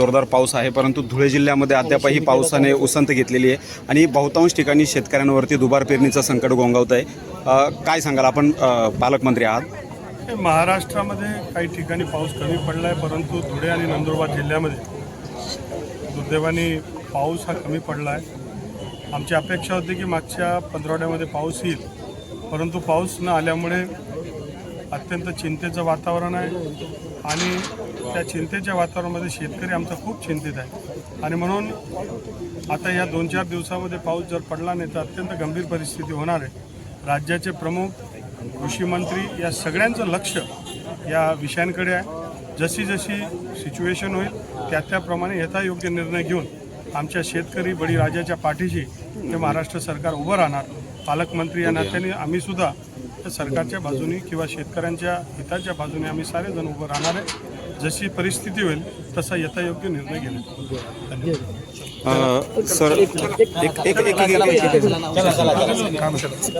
जोरदार पाऊस आहे परंतु धुळे जिल्ह्यामध्ये अद्यापही पावसाने उसंत घेतलेली आहे. आणि बहुतांश ठिकाणी शेतकऱ्यांवरती दुबार पेरणीचं संकट गोंगावत आहे. काय सांगाल आपण पालकमंत्री आहात? हे महाराष्ट्रामध्ये काही ठिकाणी पाऊस कमी पडला आहे परंतु धुळे आणि नंदुरबार जिल्ह्यामध्ये दुर्दैवाने पाऊस हा कमी पडला आहे आमची अपेक्षा होती की मागच्या पंधरवड्यामध्ये पाऊस येईल परंतु पाऊस न आल्यामुळे अत्यंत चिंतेचं वातावरण आहे. आणि त्या चिंतेच्या वातावरणामध्ये शेतकरी आमचा खूप चिंतित आहे. आणि म्हणून आता या दोन चार दिवसामध्ये पाऊस जर पडला नाही तर अत्यंत गंभीर परिस्थिती होणार आहे. राज्याचे प्रमुख कृषी मंत्री या सगळ्यांचं लक्ष या विषयांकडे आहे. जशी जशी सिच्युएशन होईल त्या त्याप्रमाणे यथायोग्य निर्णय घेऊन आमच्या शेतकरी बळीराजाच्या पाठीशी ते महाराष्ट्र सरकार उभं राहणार. पालकमंत्री या नात्याने आम्ही सुद्धा त्या सरकारच्या बाजूने किंवा शेतकऱ्यांच्या हिताच्या बाजूने आम्ही सारेजण उभं राहणार आहे. जशी परिस्थिती होईल तसा यथायोग्य निर्णय घेण्यात अ, सर एक एक एक एक- एक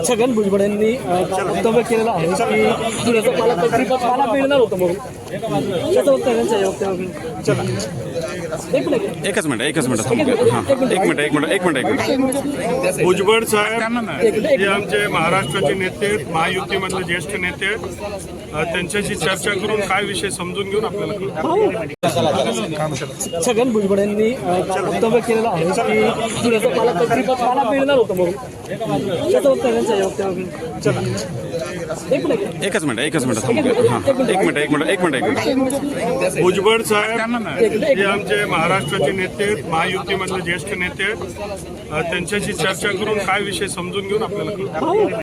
छगन भुजबळ यांनी वक्तव्य केलेलं आहे की मला मिळणार होतं म्हणून. एकच मिनिट एकच मिनिट. हां एक मिनिट एक मिनिट एक मिनिट एक मिनिट भुजबळ साहेब हे आमचे महाराष्ट्राचे नेते आहेत महायुतीमधले ज्येष्ठ नेते त्यांच्याशी चर्चा करून काय विषय समजून घेऊन आपल्याला. छगन भुजबळ यांनी वक्तव्य केलेलं आहे की मला मिळणार होतं म्हणून त्याचं वक्तव्य एकच मिनिट एकच मिनिट थांबूया. एक मिनिट एक मिनिट एक मिनिट एक मिनिट भुजबळ साहेब हे आमचे महाराष्ट्राचे नेते आहेत महायुतीमधले ज्येष्ठ नेते आहेत त्यांच्याशी चर्चा करून काय विषय समजून घेऊन आपल्याला